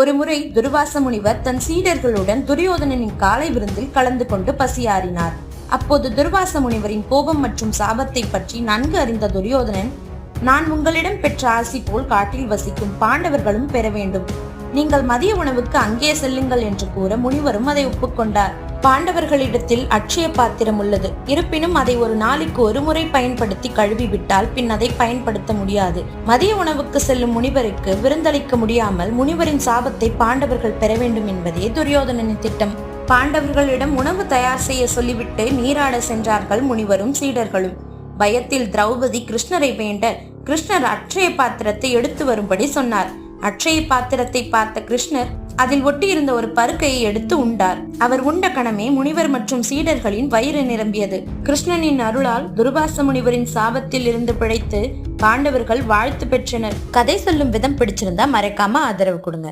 ஒருமுறை துர்வாச முனிவர் தன் சீடர்களுடன் துரியோதனனின் காலை விருந்தில் கலந்து கொண்டு பசியாறினார். அப்போது துர்வாச முனிவரின் கோபம் மற்றும் சாபத்தை பற்றி நன்கு அறிந்த துரியோதனன் நான் உங்களிடம் பெற்ற ஆசி போல் காட்டில் வசிக்கும் பாண்டவர்களும் பெற வேண்டும். நீங்கள் மதிய உணவுக்கு அங்கே செல்லுங்கள் என்று கூற முனிவரும் அதை ஒப்புக்கொண்டார். பாண்டவர்களிடத்தில் அட்சய பாத்திரம் உள்ளது. இருப்பினும் அதை ஒரு நாளைக்கு ஒரு முறை பயன்படுத்தி கழுவி விட்டால் பின் அதை பயன்படுத்த முடியாது. மதிய உணவுக்கு செல்லும் முனிவருக்கு விருந்தளிக்க முடியாமல் முனிவரின் சாபத்தை பாண்டவர்கள் பெற வேண்டும் என்பதே துரியோதனனின் திட்டம். பாண்டவர்களிடம் உணவு தயார் செய்ய சொல்லிவிட்டு நீராட சென்றார்கள் முனிவரும் சீடர்களும். பயத்தில் திரௌபதி கிருஷ்ணரை வேண்ட கிருஷ்ணர் அட்சய பாத்திரத்தை எடுத்து வரும்படி சொன்னார். அட்சய பாத்திரத்தை பார்த்த கிருஷ்ணர் அதில் ஒட்டியிருந்த ஒரு பருக்கையை எடுத்து உண்டார். அவர் உண்ட கணமே முனிவர் மற்றும் சீடர்களின் வயிறு நிரம்பியது. கிருஷ்ணனின் அருளால் துர்வாச முனிவரின் சாபத்தில் இருந்து பிழைத்து பாண்டவர்கள் வாழ்த்து பெற்றனர். கதை சொல்லும் விதம் பிடிச்சிருந்தா மறைக்காம ஆதரவு கொடுங்க.